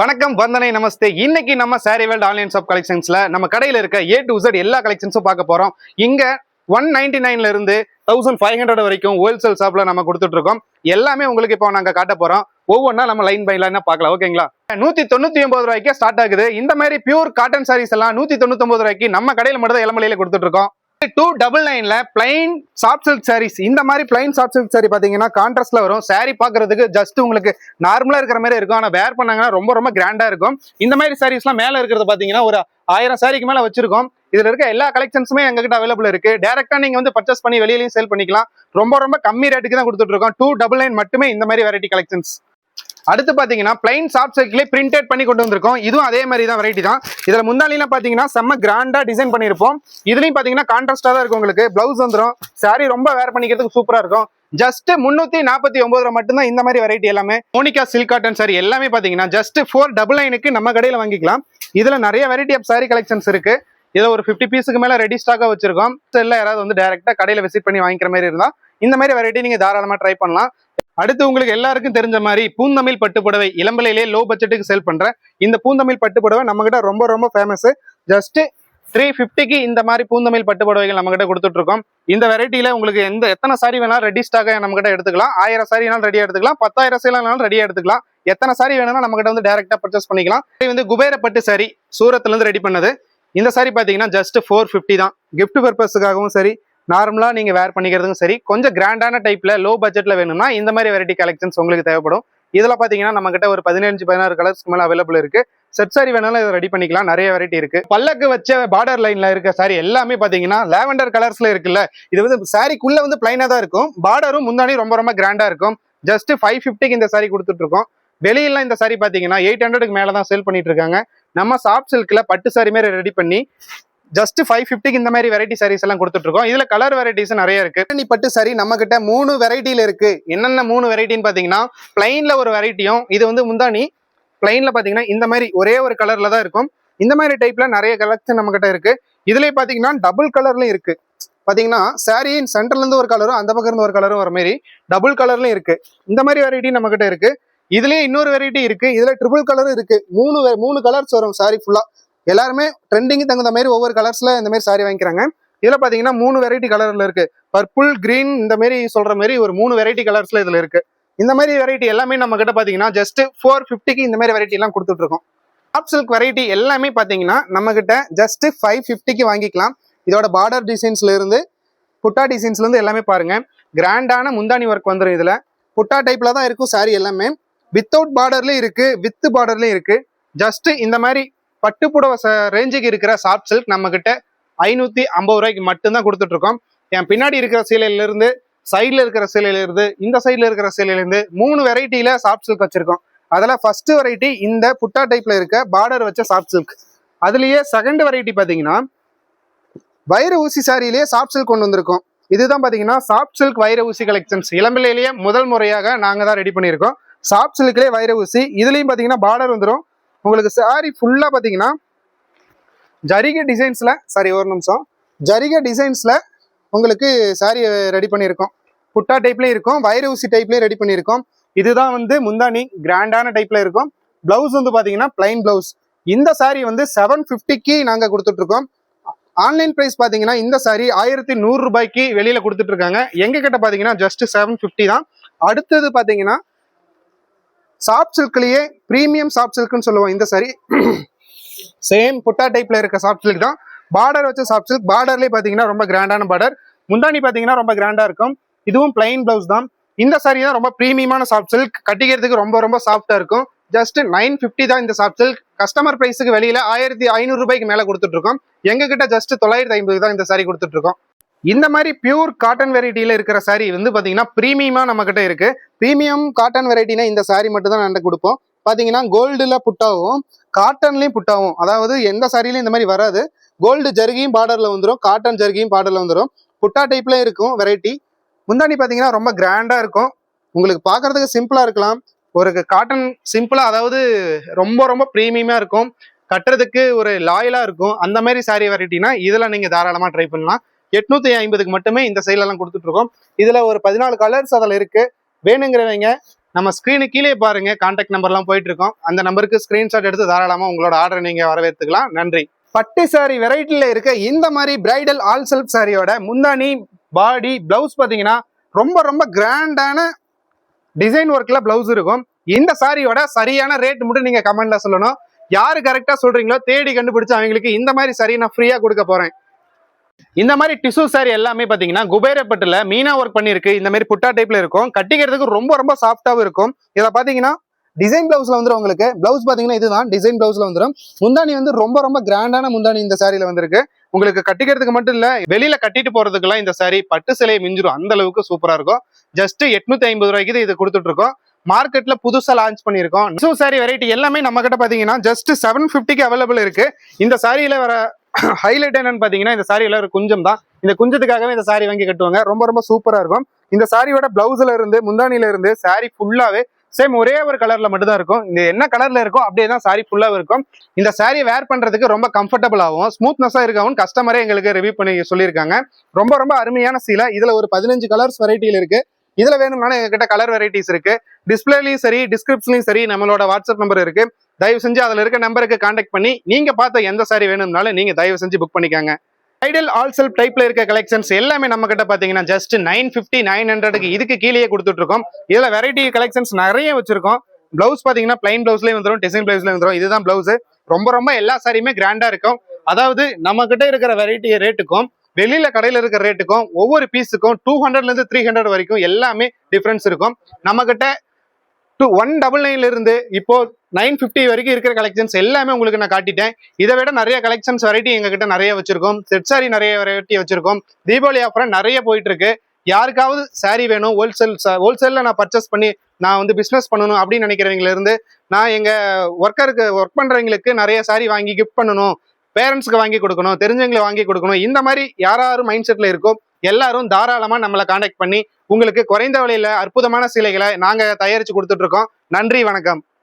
வணக்கம் வந்தனை நமஸ்தே. இன்னைக்கு நம்ம சாரி வேல்ட் ஆன்லைன் ஷாப் கலெக்ஷன்ஸ்ல நம்ம கடையில இருக்க ஏ டு இசட் எல்லா கலெக்ஷன்ஸும் பார்க்க போறோம். இங்க ஒன் நைன்டி நைன்ல இருந்து தௌசண்ட் ஃபைவ் ஹண்ட்ரட் வரைக்கும் ஹோல்சேல் ஷாப்ல நம்ம கொடுத்துட்டு இருக்கோம். எல்லாமே உங்களுக்கு இப்போ நாங்க காட்ட போறோம். ஒவ்வொன்றா நம்ம லைன் பை லைனா பார்க்கலாம். ஓகேங்களா? நூத்தி தொண்ணூத்தி ஒன்பது ரூபாய்க்கு ஸ்டார்ட் ஆகுது. இந்த மாதிரி பியூர் காட்டன் சாரீஸ் எல்லாம் நூத்தி தொண்ணூத்தி ஒன்பது ரூபாய்க்கு நம்ம கடையில மட்டும் தான் இளமலையில கொடுத்துட்டு இருக்கோம். டூ டபுள் நைன்ல பிளைன் சாஃப்ட் சில்க் சாரீஸ் இந்த மாதிரி பிளைன் சாஃப்ட் சில்க் சாரி பாத்தீங்கன்னா கான்ட்ராஸ்ட்ல வரும். சாரி பாக்குறதுக்கு ஜஸ்ட் உங்களுக்கு நார்மலா இருக்கிற மாதிரி இருக்கும். ஆனா வேர் பண்ணாங்கன்னா ரொம்ப ரொம்ப கிராண்டா இருக்கும். இந்த மாதிரி சாரீஸ்லாம் மேல இருக்கிறது பாத்தீங்கன்னா ஒரு ஆயிரம் சாரிக்கு மேல வச்சிருக்கோம். இதுல இருக்க எல்லா கலெக்ஷன்ஸுமே எங்ககிட்ட அவைலபிள் இருக்கு. டேரக்டா நீங்க வந்து பர்ச்சேஸ் பண்ணி வெளியிலயும் சேல் பண்ணிக்கலாம். ரொம்ப ரொம்ப கம்மி ரேட்டுக்கு தான் கொடுத்துட்டு இருக்கோம். டூ டபுள் நைன் மட்டுமே இந்த மாதிரி வெரைட்டி கலெக்ஷன்ஸ் அடுத்து பார்த்தீங்கன்னா பிளைன் சாஃப்ட் சில்க்லேயே பிரிண்டட் பண்ணி கொண்டு வந்திருக்கோம். இதுவும் அதே மாதிரி தான் வெரைட்டி தான். இதில் முந்தாலிலாம் பார்த்தீங்கன்னா செம்ம கிராண்டாக டிசைன் பண்ணியிருப்போம். இதுலையும் பார்த்தீங்கன்னா கான்ட்ராஸ்டாக தான் இருக்கும் உங்களுக்கு. ப்ளவுஸ் வந்துடும் சாரி ரொம்ப வேர் பண்ணிக்கிறதுக்கு சூப்பராக இருக்கும். ஜஸ்ட் முன்னூத்தி நாற்பத்தி ஒன்பது ரூபா மட்டும்தான் இந்த மாதிரி வெரைட்டி எல்லாமே. மோனிகா சில்க் காட்டன் சாரி எல்லாமே பாத்தீங்கன்னா ஜஸ்ட் ஃபோர் டபுள் நைனுக்கு நம்ம கடையில் வாங்கிக்கலாம். இதுல நிறைய வெரைட்டி ஆஃப் சாரி கலெக்ஷன்ஸ் இருக்கு. இதை ஒரு ஃபிஃப்டி பீஸுக்கு மேல ரெடி ஸ்டாக்கா வச்சிருக்கோம். எல்லாம் யாராவது வந்து டேரக்டா கடையில விசிட் பண்ணி வாங்கிக்கிற மாதிரி இருந்தா இந்த மாதிரி வெரைட்டி நீங்க தாராளமா ட்ரை பண்ணலாம். அடுத்து உங்களுக்கு எல்லாருக்கும் தெரிஞ்ச மாதிரி பூந்தமிழ் பட்டு புடவை இளம்பலையிலே லோ பட்ஜெட்டுக்கு சேல் பண்ற இந்த பூந்தமிழ் பட்டு புடவை நம்ம கிட்ட ரொம்ப ரொம்ப ஃபேமஸ் ஜஸ்ட் த்ரீ ஃபிஃப்டிக்கு இந்த மாதிரி பூந்தமிழ் பட்டு புடவைகள் நம்ம கிட்ட கொடுத்துட்டு இருக்கோம் இந்த வெரைட்டியில உங்களுக்கு எந்த எத்தனை சாரி வேணாலும் ரெடி ஸ்டாக நம்ம கிட்ட எடுத்துக்கலாம். ஆயிரம் சாரி வேணாலும் ரெடியா எடுத்துக்கலாம். பத்தாயிரம் சாரினாலும் ரெடியா எடுத்துக்கலாம். எத்தனை சாரி வேணும்னா நம்ம கிட்ட வந்து டேரக்டா பர்ச்சேஸ் பண்ணிக்கலாம். இது வந்து குபேர பட்டு சாரி சூரத்துலேருந்து இருந்து ரெடி பண்ணது. இந்த சாரி பாத்தீங்கன்னா ஜஸ்ட் ஃபோர் ஃபிஃப்டி தான். கிஃப்ட் பர்பஸுக்காகவும் சரி நார்மலாக நீங்கள் வேர் பண்ணிக்கிறதுக்கும் சரி. கொஞ்சம் கிராண்டான டைப்பில் லோ பட்ஜெட்டில் வேணும்னா இந்த மாதிரி வெரைட்டி கலெக்ஷன்ஸ் உங்களுக்கு தேவைப்படும். இதில் பார்த்தீங்கன்னா நம்மகிட்ட ஒரு பதினஞ்சு பதினாறு கலர்ஸ்க்கு மேலே அவைலபிள் இருக்குது செட் சாரி வேணாலும் இதை ரெடி பண்ணிக்கலாம். நிறைய வெரைட்டி இருக்கு. பல்லக்கு வச்ச பார்டர் லைன்ல இருக்க சாரி எல்லாமே பாத்தீங்கன்னா லேவண்டர் கலர்ஸ்ல இருக்குல்ல. இது வந்து சாரிக்குள்ள வந்து பிளைனா தான் இருக்கும். பார்டரும் முந்தானி ரொம்ப ரொம்ப கிராண்டா இருக்கும். ஜஸ்ட் ஃபைவ் ஃபிஃப்டிக்கு இந்த சாரி கொடுத்துட்டு இருக்கோம் இந்த சாரி பாத்தீங்கன்னா எயிட் ஹண்ட்ரடுக்கு மேல தான் சேல் பண்ணிட்டு இருக்காங்க. நம்ம சாஃப்ட் சில்க்ல பட்டு சாரி மாதிரி ரெடி பண்ணி ஜஸ்ட் ஃபைவ் ஃபிஃப்டிக்கு இந்த மாதிரி வெரைட்டி சாரீஸ் எல்லாம் கொடுத்துட்டு இருக்கோம் இதுல கலர் வெரைட்டிஸ் நிறைய இருக்கு. நீ பட்டு சாரி நம்ம கிட்ட மூணு வெரைட்டில இருக்கு. என்னென்ன மூணு வெரைட்டின்னு பாத்தீங்கன்னா பிளைன்ல ஒரு வெரைட்டியும் இது வந்து முந்தானி பிளைன்ல பாத்தீங்கன்னா இந்த மாதிரி ஒரே ஒரு கலர்ல தான் இருக்கும். இந்த மாதிரி டைப்ல நிறைய கலெக்ஷன் நம்ம கிட்ட இருக்கு. இதுலயே பாத்தீங்கன்னா டபுள் கலர்லயும் இருக்கு. பாத்தீங்கன்னா சாரியின் சென்டர்ல இருந்து ஒரு கலரும் அந்த பக்கம் இருந்து ஒரு கலரும் வர மாதிரி டபுள் கலர்லயும் இருக்கு. இந்த மாதிரி வெரைட்டி நம்ம கிட்ட இருக்கு. இதுலயே இன்னொரு வெரைட்டி இருக்கு. இதுல ட்ரிபிள் கலரும் இருக்கு. மூணு மூணு கலர்ஸ் வரும் சாரி ஃபுல்லா எல்லாருமே ட்ரெண்டிங்கு தகுந்த மாதிரி ஒவ்வொரு கலர்ஸில் இந்த மாதிரி சாரி வாங்கிக்கிறாங்க. இதில் பார்த்தீங்கன்னா மூணு வெரைட்டி கலரில் இருக்குது பர்பிள் கிரீன் இந்த மாதிரி சொல்கிற மாதிரி ஒரு மூணு வெரைட்டி கலர்ஸில் இதில் இருக்குது இந்த மாதிரி வெரைட்டி எல்லாமே நம்ம கிட்ட பார்த்தீங்கன்னா ஜஸ்ட் ஃபோர் ஃபிஃப்டிக்கு இந்த மாதிரி வெரைட்டி எல்லாம் கொடுத்துட்ருக்கோம் சில்க் வெரைட்டி எல்லாமே பார்த்தீங்கன்னா நம்ம கிட்ட ஜஸ்ட் ஃபைவ் ஃபிஃப்டிக்கு வாங்கிக்கலாம். இதோட பார்டர் டிசைன்ஸ்லேருந்து புட்டா டிசைன்ஸ்லேருந்து எல்லாமே பாருங்கள் கிராண்டான முந்தானி ஒர்க் வந்துடும் இதில். புட்டா டைப்பில் தான் இருக்கும் சாரி எல்லாமே. வித்தவுட் பார்டர்லேயும் இருக்குது வித் பார்டர்லேயும் இருக்குது ஜஸ்ட்டு இந்த மாதிரி பட்டுப்புடவை ரேஞ்சுக்கு இருக்கிற சாஃப்ட் சில்க் நம்ம கிட்ட ஐநூத்தி ஐம்பது ரூபாய்க்கு மட்டும்தான் கொடுத்துட்டு இருக்கோம் என் பின்னாடி இருக்கிற சீலையில இருந்து சைட்ல இருக்கிற சீலையில இருந்து இந்த சைட்ல இருக்கிற சீலையில இருந்து மூணு வெரைட்டியில சாஃப்ட் சில்க் வச்சிருக்கோம். அதில் ஃபர்ஸ்ட் வெரைட்டி இந்த புட்டா டைப்ல இருக்க பார்டர் வச்ச சாஃப்ட் சில்க் அதுலயே செகண்ட் வெரைட்டி பார்த்தீங்கன்னா வைர ஊசி சாரியிலேயே சாஃப்ட் சில்க் கொண்டு வந்திருக்கோம். இதுதான் பார்த்தீங்கன்னா சாஃப்ட் சில்க் வைர ஊசி கலெக்ஷன்ஸ் இளம்பிள்ளையிலேயே முதல் முறையாக நாங்கள் தான் ரெடி பண்ணியிருக்கோம். சாஃப்ட் சில்க்லேயே வைர ஊசி. இதுலேயும் பார்த்தீங்கன்னா பார்டர் வந்துடும் உங்களுக்கு சாரி ஃபுல்லாக பார்த்தீங்கன்னா ஜரிகை டிசைன்ஸில் சாரி ஒரு நிமிஷம். ஜரிகை டிசைன்ஸில் உங்களுக்கு சாரி ரெடி பண்ணியிருக்கோம். புட்டா டைப்லயும் இருக்கும் வைர ஊசி டைப்லேயும் ரெடி பண்ணியிருக்கோம். இதுதான் வந்து முந்தானி கிராண்டான டைப்பில் இருக்கும். ப்ளவுஸ் வந்து பார்த்தீங்கன்னா பிளைன் ப்ளவுஸ் இந்த சாரீ வந்து செவன் ஃபிஃப்டிக்கு நாங்கள் கொடுத்துட்ருக்கோம். ஆன்லைன் ப்ரைஸ் பார்த்தீங்கன்னா இந்த சாரீ ஆயிரத்தி நூறுரூபாய்க்கு வெளியில் கொடுத்துட்ருக்காங்க. எங்கக்கிட்ட பார்த்தீங்கன்னா ஜஸ்ட்டு கிட்ட ஜஸ்ட் செவன் ஃபிஃப்டி தான். அடுத்தது பார்த்தீங்கன்னா சாஃப்ட் சில்க்லேயே ப்ரீமியம் சாஃப்ட் சில்க்னு சொல்லுவோம் இந்த சரி சேம் புட்டா டைப்ல இருக்க சாஃப்ட் சில்க் தான். பார்டர் வச்ச சாஃப்ட் சில்க் பார்டர்லேயே பார்த்தீங்கன்னா ரொம்ப கிராண்டான பார்டர் முந்தானி பார்த்தீங்கன்னா ரொம்ப கிராண்டாக இருக்கும். இதுவும் பிளைன் பிளவுஸ் தான். இந்த சாரி தான் ரொம்ப ப்ரீமியமான சாஃப்ட் சில்க் கட்டிக்கிறதுக்கு ரொம்ப ரொம்ப சாஃப்டாக இருக்கும். ஜஸ்ட் நைன் ஃபிஃப்டி தான் இந்த சாஃப்ட் சில்க் கஸ்டமர் ப்ரைஸுக்கு வெளியில் ஆயிரத்தி ஐநூறு ரூபாய்க்கு கொடுத்துட்ருக்கோம் எங்ககிட்ட ஜஸ்ட் தொள்ளாயிரத்தி ஐம்பது தான் இந்த சாரி கொடுத்துட்ருக்கோம் இந்த மாதிரி பியூர் காட்டன் வெரைட்டியில் இருக்கிற சாரி வந்து பார்த்தீங்கன்னா ப்ரீமியமாக நம்மக்கிட்ட இருக்குது ப்ரீமியம் காட்டன் வெரைட்டினா இந்த சாரி மட்டும் தான் நாங்கள் கொடுப்போம். பார்த்தீங்கன்னா கோல்டில் புட்டாவும் காட்டன்லேயும் புட்டாவும். அதாவது எந்த சாரிலையும் இந்த மாதிரி வராது. கோல்டு ஜருகியும் பார்டரில் வந்துடும் காட்டன் ஜருகியும் பார்டரில் வந்துடும் புட்டா டைப்ல இருக்கும் வெரைட்டி முந்தாணி பார்த்தீங்கன்னா ரொம்ப கிராண்டாக இருக்கும். உங்களுக்கு பார்க்குறதுக்கு சிம்பிளாக இருக்கலாம். ஒரு காட்டன் சிம்பிளாக அதாவது ரொம்ப ரொம்ப ப்ரீமியமாக இருக்கும். கட்டுறதுக்கு ஒரு லாயலாக இருக்கும். அந்த மாதிரி சாரி வெரைட்டினா இதெல்லாம் நீங்கள் தாராளமாக ட்ரை பண்ணலாம். எட்நூத்தி ஐம்பதுக்கு மட்டுமே இந்த சைட்ல கொடுத்துட்டு இருக்கோம் இதுல ஒரு பதினாலு கலர்ஸ் அதில் இருக்கு. வேணுங்கிறவங்க நம்ம ஸ்க்ரீனு கீழே பாருங்க கான்டாக்ட் நம்பர்லாம் போயிட்டு இருக்கோம் அந்த நம்பருக்கு ஸ்கிரீன்ஷாட் எடுத்து தாராளமா உங்களோட ஆர்டர் நீங்க வரவேற்றுக்கலாம் நன்றி. பட்டு சாரி வெரைட்டில இருக்க இந்த மாதிரி பிரைடல் ஆல் செல்ஃப் சாரியோட முந்தானி பாடி பிளவுஸ் பாத்தீங்கன்னா ரொம்ப ரொம்ப கிராண்டான டிசைன் ஒர்க்ல பிளவுஸ் இருக்கும். இந்த சாரியோட சரியான ரேட் மட்டும் நீங்க கமெண்ட்ல சொல்லணும். யாரு கரெக்டா சொல்றீங்களோ தேடி கண்டுபிடிச்சு அவங்களுக்கு இந்த மாதிரி சரி நான் ஃப்ரீயா கொடுக்க போறேன். இந்த மாதிரி டிஷ்யூ சாரி எல்லாமே பார்த்தீங்கன்னா குபேரப்பட்டில் மீனா ஒர்க் பண்ணியிருக்கு. இந்த மாதிரி புட்டா டைப்ல இருக்கும். கட்டிக்கிறதுக்கு ரொம்ப ரொம்ப சாஃப்டாகவும் இருக்கும். இதை பார்த்தீங்கன்னா டிசைன் பிளவுஸ்ல வந்துடும் உங்களுக்கு. பிளவுஸ் பார்த்தீங்கன்னா இதுதான். டிசைன் பிளவுஸ்ல வந்துரும். முந்தானி வந்து ரொம்ப ரொம்ப கிராண்டான முந்தானி இந்த சாரியில வந்திருக்கு. உங்களுக்கு கட்டிக்கிறதுக்கு மட்டும் இல்ல வெளியில கட்டிட்டு போறதுக்குலாம் இந்த சாரி பட்டு சிலையை மிஞ்சிடும் அந்த அளவுக்கு சூப்பரா இருக்கும். ஜஸ்ட் எட்நூத்தி ஐம்பது ரூபாய்க்கு இது கொடுத்துட்டு இருக்கோம் மார்க்கெட்ல புதுசா லான்ச் பண்ணிருக்கோம் நியூ சாரி வெரைட்டி எல்லாமே நம்ம கிட்ட பாத்தீங்கன்னா ஜஸ்ட் செவன் பிப்டிக்கு அவைலபிள் இருக்கு. இந்த சாரியில வர ஹைலைட் என்னன்னு பாத்தீங்கன்னா இந்த சாரி ஒரு குஞ்சம் தான் இந்த குஞ்சத்துக்காகவே இந்த சாரி வாங்கி கட்டுவாங்க. ரொம்ப ரொம்ப சூப்பரா இருக்கும். இந்த சாரியோட பிளவுஸ்ல இருந்து முந்தானில இருந்து சாரி ஃபுல்லாவே சேம் ஒரே ஒரு கலர்ல மட்டும்தான் இருக்கும். இந்த என்ன கலர்ல இருக்கோ அப்படியே தான் சாரி ஃபுல்லாவே இருக்கும். இந்த சாரி வேர் பண்றதுக்கு ரொம்ப கம்ஃபர்டபுளாகவும் ஸ்மூத்னஸா இருக்கவும் கஸ்டமரே எங்களுக்கு ரிவ்யூ பண்ணி சொல்லியிருக்காங்க. ரொம்ப ரொம்ப அருமையான சீலை. இதுல ஒரு பதினஞ்சு கலர்ஸ் வெரைட்டியில் இருக்கு. இதுல வேணும்னாலும் எங்ககிட்ட கலர் வெரைட்டிஸ் இருக்கு. டிஸ்பிளேலையும் சரி டிஸ்கிரிப்ஷன்லையும் சரி நம்மளோட வாட்ஸ்அப் நம்பர் இருக்கு. தயவு செஞ்சு அதில் இருக்க நம்பருக்கு காண்டாக்ட் பண்ணி நீங்க பார்த்த எந்த சாரி வேணும்னாலும் நீங்க தயவு செஞ்சு புக் பண்ணிக்கோங்க. ஐடல் ஆல் செல்ஃப் டைப்ல இருக்க கலெக்ஷன்ஸ் எல்லாமே நம்ம கிட்ட பாத்தீங்கன்னா ஜஸ்ட் நைன் பிப்டி நைன் ஹண்ட்ரடுக்கு இதுக்கு கீழேயே கொடுத்துட்டு இருக்கோம் இதுல வெரைட்டி கலெக்ஷன்ஸ் நிறைய வச்சிருக்கோம். பிளவுஸ் பாத்தீங்கன்னா பிளைன் ப்ளவுஸ்லேயும் வந்துடும் டிசைன் பிளவுஸ்லயும் வந்துடும் இதுதான் பிளவுஸ் ரொம்ப ரொம்ப எல்லா சாரியுமே கிராண்டா இருக்கும். அதாவது நம்ம கிட்ட இருக்கிற வெரைட்டி ரேட்டுக்கும் வெளியில கடையில இருக்கிற ரேட்டுக்கும் ஒவ்வொரு பீஸுக்கும் டூ ஹண்ட்ரட்ல இருந்து த்ரீ ஹண்ட்ரட் வரைக்கும் எல்லாமே டிஃபரன்ஸ் இருக்கும். நம்ம கிட்ட டூ ஒன் டபுள் நைன்ல இருந்து இப்போ நைன் ஃபிஃப்டி வரைக்கும் இருக்கிற கலெக்ஷன்ஸ் எல்லாமே உங்களுக்கு நான் காட்டிட்டேன். இதை விட நிறைய கலெக்ஷன்ஸ் வெரைட்டி எங்ககிட்ட நிறைய வச்சிருக்கோம். செட் சாரி நிறைய வெரைட்டி வச்சிருக்கோம். தீபாவளி ஆஃபர் நிறைய போயிட்டு இருக்கு யாருக்காவது சாரி வேணும் ஹோல்சேல் ஹோல்சேலில் நான் பர்ச்சேஸ் பண்ணி நான் வந்து பிஸ்னஸ் பண்ணணும் அப்படின்னு நினைக்கிறவங்கள இருந்து நான் எங்கள் ஒர்க்கருக்கு ஒர்க் பண்ணுறவங்களுக்கு நிறைய சாரி வாங்கி கிஃப்ட் பண்ணணும். பேரண்ட்ஸ்க்கு வாங்கி கொடுக்கணும் தெரிஞ்சவங்களை வாங்கி கொடுக்கணும். இந்த மாதிரி யாராரும் மைண்ட் செட்டில் இருக்கோ எல்லாரும் தாராளமாக நம்மளை காண்டாக்ட் பண்ணி உங்களுக்கு குறைந்த விலையில அற்புதமான சிலைகளை நாங்க தயாரித்து கொடுத்துட்ருக்கோம் நன்றி வணக்கம்.